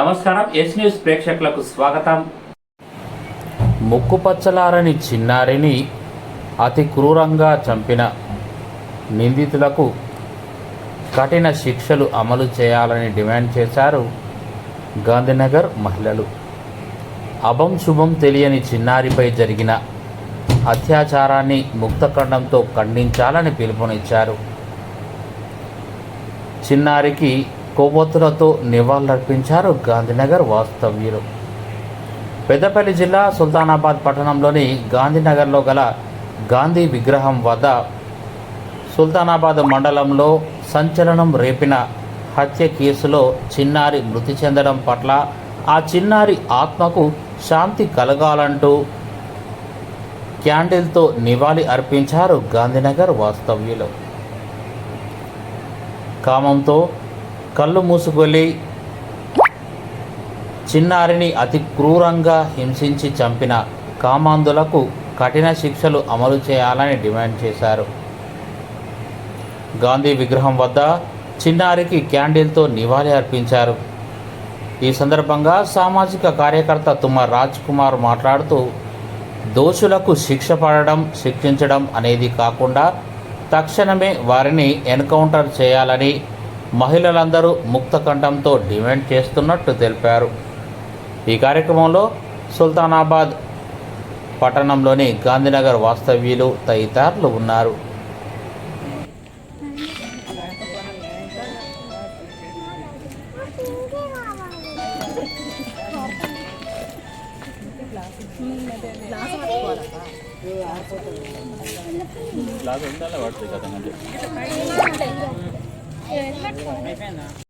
నమస్కారం yes news ప్రేక్షకులకు స్వాగతం. ముక్కుపచ్చలారని చిన్నారిని అతి క్రూరంగా చంపిన నిందితులకు కఠిన శిక్షలు అమలు చేయాలని డిమాండ్ చేశారు గాంధీనగర్ మహిళలు. అభం శుభం తెలియని చిన్నారిపై జరిగిన అత్యాచారాన్ని ముక్తఖండంతో ఖండించాలని పిలుపునిచ్చారు. చిన్నారికి కొవ్వొత్తులతో నివాళులర్పించారు గాంధీనగర్ వాస్తవ్యులు. పెద్దపల్లి జిల్లా సుల్తానాబాద్ పట్టణంలోని గాంధీనగర్లో గల గాంధీ విగ్రహం వద్ద సుల్తానాబాద్ మండలంలో సంచలనం రేపిన హత్య కేసులో చిన్నారి మృతి చెందడం పట్ల ఆ చిన్నారి ఆత్మకు శాంతి కలగాలంటూ క్యాండిల్తో నివాళి అర్పించారు గాంధీనగర్ వాస్తవ్యులు. కామంతో కళ్ళు మూసుకొని చిన్నారిని అతి క్రూరంగా హింసించి చంపిన కామాంధులకు కఠిన శిక్షలు అమలు చేయాలని డిమాండ్ చేశారు. గాంధీ విగ్రహం వద్ద చిన్నారికి క్యాండిల్తో నివాళి అర్పించారు. ఈ సందర్భంగా సామాజిక కార్యకర్త తుమ్మ రాజ్ కుమార్ మాట్లాడుతూ దోషులకు శిక్ష పడడం శిక్షించడం అనేది కాకుండా తక్షణమే వారిని ఎన్కౌంటర్ చేయాలని మహిళలందరూ ముక్తకంఠంతో డిమాండ్ చేస్తున్నట్టు తెలిపారు. ఈ కార్యక్రమంలో సుల్తానాబాద్ పట్టణంలోని గాంధీనగర్ వాస్తవ్యులు తదితరులు ఉన్నారు. 对，太丑了。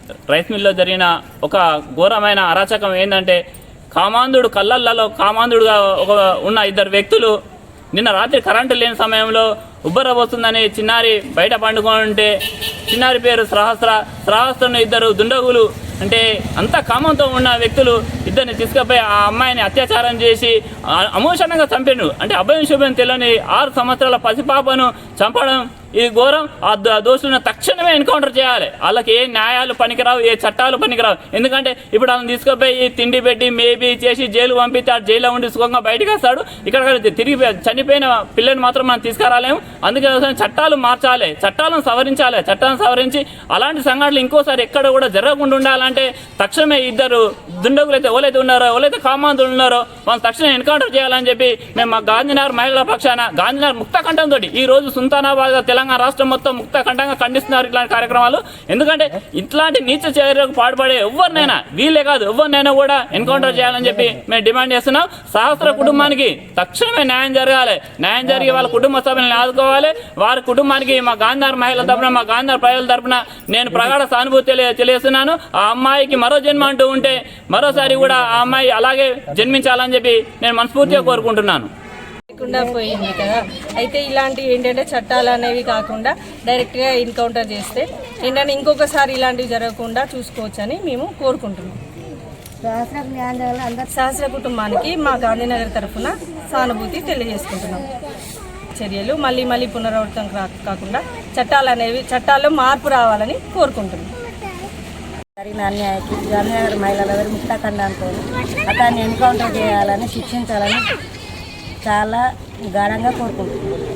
రైస్ మిల్లో జరిగిన ఒక ఘోరమైన అరాచకం ఏంటంటే కామాంధుడు కళ్ళల్లో కామాంధుడుగా ఒక ఉన్న ఇద్దరు వ్యక్తులు నిన్న రాత్రి కరెంటు లేని సమయంలో ఉబ్బరబోతుందని చిన్నారి బయట పండుకుంటే చిన్నారి పేరు సహస్ర సహస్రను ఇద్దరు దుండగులు అంటే అంత కామంతో ఉన్న వ్యక్తులు ఇద్దరిని తీసుకుపోయి ఆ అమ్మాయిని అత్యాచారం చేసి అమోషణంగా చంపాడు అంటే అభయం శుభం తెలియని ఆరు సంవత్సరాల పసిపాపను చంపడం ఈ ఘోరం ఆ దోషులను తక్షణమే ఎన్కౌంటర్ చేయాలి. వాళ్ళకి ఏ న్యాయాలు పనికిరావు ఏ చట్టాలు పనికిరావు. ఎందుకంటే ఇప్పుడు వాళ్ళని తీసుకుపోయి తిండి పెట్టి మేబీ చేసి జైలు పంపిస్తే ఆ జైల్లో ఉండి సుఖంగా బయటకు వస్తాడు. ఇక్కడ తిరిగి చనిపోయిన పిల్లని మాత్రం మనం తీసుకురాలేము. అందుకే చట్టాలు మార్చాలి. చట్టాలను సవరించాలి. చట్టాలను సవరించి అలాంటి సంఘటనలు ఇంకోసారి ఎక్కడ కూడా జరగకుండా ఉండాలంటే తక్షణమే ఇద్దరు దుండగులు అయితే ఎవరైతే ఉన్నారో ఎవరైతే కామాంధులు ఉన్నారో వాళ్ళు తక్షణం ఎన్కౌంటర్ చేయాలని చెప్పి మేము మా గాంధీనగర్ మహిళల పక్షాన గాంధీనగర్ ముక్త కంఠంతో ఈ రోజు సుల్తానాబాద్ తెలంగాణ రాష్ట్రం మొత్తం ముక్త ఖండంగా ఖండిస్తున్నారు ఇట్లాంటి కార్యక్రమాలు. ఎందుకంటే ఇట్లాంటి నీచ చర్యలకు పాటుపడే ఎవరినైనా వీళ్ళే కాదు ఎవరినైనా కూడా ఎన్కౌంటర్ చేయాలని చెప్పి మేము డిమాండ్ చేస్తున్నాం. సహస్ర కుటుంబానికి తక్షణమే న్యాయం జరగాలి. న్యాయం జరిగి వాళ్ళ కుటుంబ సభ్యులను ఆదుకోవాలి. వారి కుటుంబానికి మా గాంధార్ మహిళల తరపున మా గాంధార్ ప్రజల తరపున నేను ప్రగాఢ సానుభూతి తెలియజేస్తున్నాను. ఆ అమ్మాయికి మరో జన్మ అంటూ ఉంటే మరోసారి కూడా ఆ అమ్మాయి అలాగే జన్మించాలని చెప్పి నేను మనస్ఫూర్తిగా కోరుకుంటున్నాను. లేకుండా పోయింది కదా. అయితే ఇలాంటి ఏంటంటే చట్టాలు అనేవి కాకుండా డైరెక్ట్గా ఎన్కౌంటర్ చేస్తే ఏంటంటే ఇంకొకసారి ఇలాంటివి జరగకుండా చూసుకోవచ్చని మేము కోరుకుంటున్నాం. సహస్ర కుటుంబానికి మా గాంధీనగర్ తరఫున సానుభూతి తెలియజేసుకుంటున్నాం. చర్యలు మళ్ళీ మళ్ళీ పునరావృతం కా- కాకుండా చట్టాలు అనేవి చట్టాల్లో మార్పు రావాలని కోరుకుంటున్నాం. జరిగిన అన్యాయకి గాంధీనగర్ మహిళలందరూ ముక్తాఖండాంతో అతన్ని ఎన్కౌంటర్ చేయాలని శిక్షించాలని చాలా గాఢంగా కోరుకుంటున్నాను.